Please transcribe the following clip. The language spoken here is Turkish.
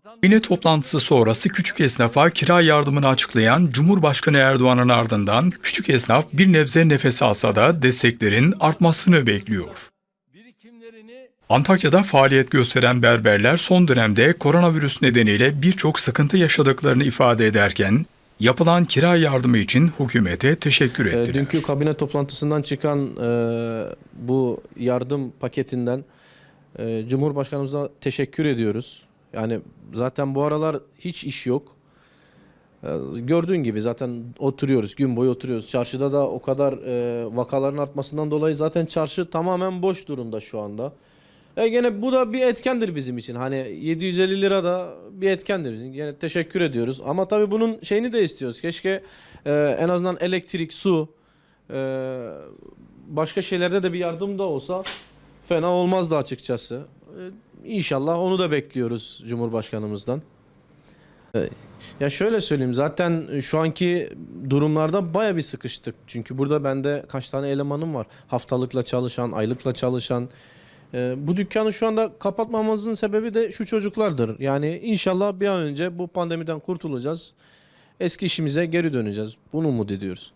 Kabine toplantısı sonrası küçük esnafa kira yardımını açıklayan Cumhurbaşkanı Erdoğan'ın ardından küçük esnaf bir nebze nefes alsa da desteklerin artmasını bekliyor. Antakya'da faaliyet gösteren berberler son dönemde koronavirüs nedeniyle birçok sıkıntı yaşadıklarını ifade ederken yapılan kira yardımı için hükümete teşekkür E, ettiler. Dünkü kabine toplantısından çıkan e, bu yardım paketinden e, Cumhurbaşkanımıza teşekkür ediyoruz. Yani zaten bu aralar hiç iş yok. E, gördüğün gibi zaten oturuyoruz, gün boyu oturuyoruz. Çarşıda da o kadar e, vakaların artmasından dolayı zaten çarşı tamamen boş durumda şu anda. E gene bu da bir etkendir bizim için. Hani 750 lira da bir etkendir bizim. Gene teşekkür ediyoruz. Ama tabii bunun şeyini de istiyoruz. Keşke e, en azından elektrik, su, e, başka şeylerde de bir yardım da olsa fena olmazdı açıkçası. E, İnşallah onu da bekliyoruz Cumhurbaşkanımızdan. E, Ya şöyle söyleyeyim zaten şu anki durumlarda baya bir sıkıştık. Çünkü burada bende kaç tane elemanım var. Haftalıkla çalışan, aylıkla çalışan. Ee, bu dükkanı şu anda kapatmamızın sebebi de şu çocuklardır. Yani inşallah bir an önce bu pandemiden kurtulacağız. Eski işimize geri döneceğiz. Bunu umut ediyoruz.